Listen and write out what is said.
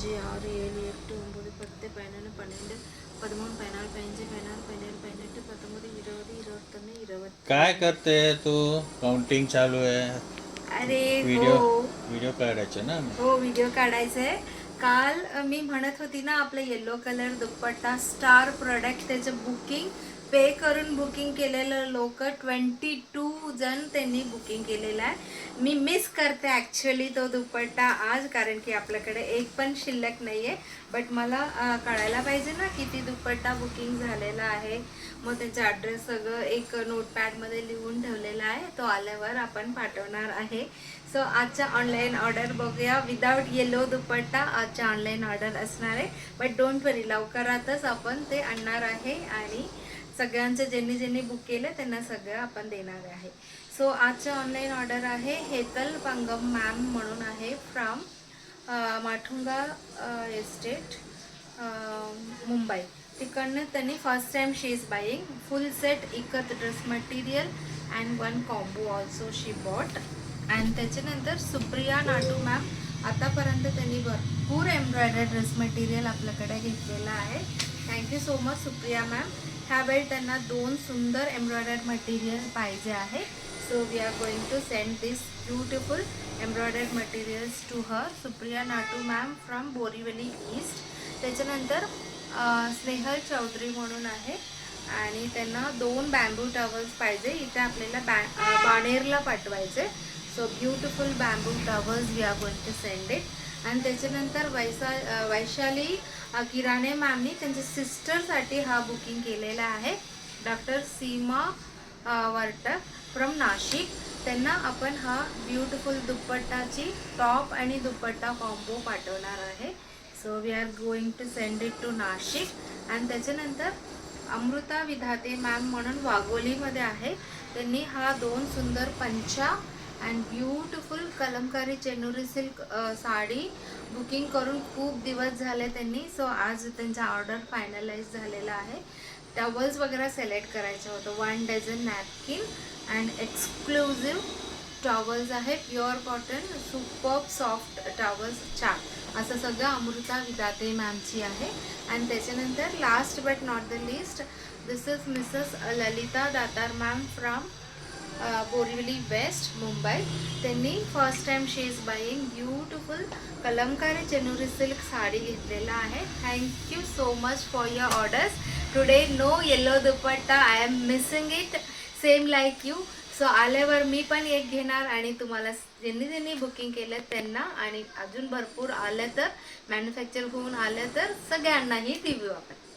அஞ்சு ஆறு ஏழு எட்டு ஒம்பது பத்து பதினொன்று பன்னெண்டு பதிமூணு பதினாலு பதினஞ்சு பதினாறு பதினேழு பதினெட்டு பத்தொம்பது இருபது இருபத்தொன்று இருபத்தி काय करते तू काउंटिंग चालू आहे अरे व्हिडिओ हो व्हिडिओ काढायचे ना हो व्हिडिओ काढायचा आहे काल अ, मी म्हणत होती ना आपलं yellow colour dupatta star product त्याचं बुकिंग पे करून बुकिंग केलेलं लोक ट्वेंटी टू जण त्यांनी बुकिंग केलेलं आहे. मी मिस करते ॲक्च्युली तो दुपट्टा आज कारण की आपल्याकडे एक पण शिल्लक नाही आहे बट मला कळायला पाहिजे ना किती दुपट्टा बुकिंग झालेला आहे. मग त्याचा ॲड्रेस सगळं एक नोटपॅडमध्ये लिहून ठेवलेला आहे. तो आल्यावर आपण पाठवणार आहे. सो आजच्या ऑनलाईन ऑर्डर बघूया. विदाऊट येलो दुपट्टा आजच्या ऑनलाईन ऑर्डर असणार आहे. बट डोंट वरी लवकरातच आपण ते आणणार आहे आणि सगळ्यांचं ज्यांनी ज्यांनी बुक केलं त्यांना सगळं आपण देणार आहे. सो आजचं ऑनलाईन ऑर्डर आहे हेतल पंगम मॅम म्हणून आहे फ्रॉम माठुंगा एस्टेट मुंबई. तिकडनं त्यांनी first time she is buying full set ikat dress material and one combo also she bought and त्याच्यानंतर सुप्रिया नाटू मॅम आतापर्यंत त्यांनी भरपूर एम्ब्रॉयडरी ड्रेस मटेरियल आपल्याकडे घेतलेलं आहे. Thank you so much Supriya ma'am ह्यावेळी त्यांना दोन सुंदर एम्ब्रॉयडर्ड मटेरियल पाहिजे आहे. So we are going to send this beautiful embroidered materials to her Supriya Natu ma'am from Borivali east त्याच्यानंतर स्नेहल चौधरी म्हणून आहे. आणि त्यांना दोन बॅम्बू टॉवल्स पाहिजे. इथे आपल्याला बॅ बाणेरला पाठवायचे. So beautiful bamboo towels we are going to send it आणि त्याच्यानंतर वैसा वैशाली किराणे मॅमनी त्यांच्या सिस्टरसाठी हा बुकिंग केलेला आहे. Doctor Seema Vartak from Nashik. त्यांना आपण हा ब्युटिफुल दुपट्टाची टॉप आणि दुपट्टा कॉम्बो पाठवणार आहे. So we are going to send it to Nashik. आणि त्याच्यानंतर अमृता विधाते मॅम म्हणून वाघोलीमध्ये आहे. त्यांनी हा दोन सुंदर पंचा and beautiful Kalamkari Chenuri silk sari booking करून खूप दिवस झाले त्यांनी. सो आज त्यांचा ऑर्डर फायनलाइज झालेला आहे. टॉवल्स वगैरे सिलेक्ट करायचं होतं. One dozen napkin and exclusive towels आहे. Pure cotton super soft towels चार असं सगळं अमृता विदाते मॅमची आहे. अँड त्याच्यानंतर last but not the list this is Mrs Lalita Datar ma'am from Borivali west Mumbai त्यांनी first time she is buying beautiful Kalamkari Chenuri silk sari घेतलेला आहे thank you so much for your orders today no yellow dupatta I am missing it same like you so आल्यावर मी पण एक घेणार आणि तुम्हाला ज्यांनी ज्यांनी बुकिंग केलं त्यांना आणि अजून भरपूर आलं तर मॅन्युफॅक्चर होऊन आलं तर सगळ्यांनाही टी व्ही वापरते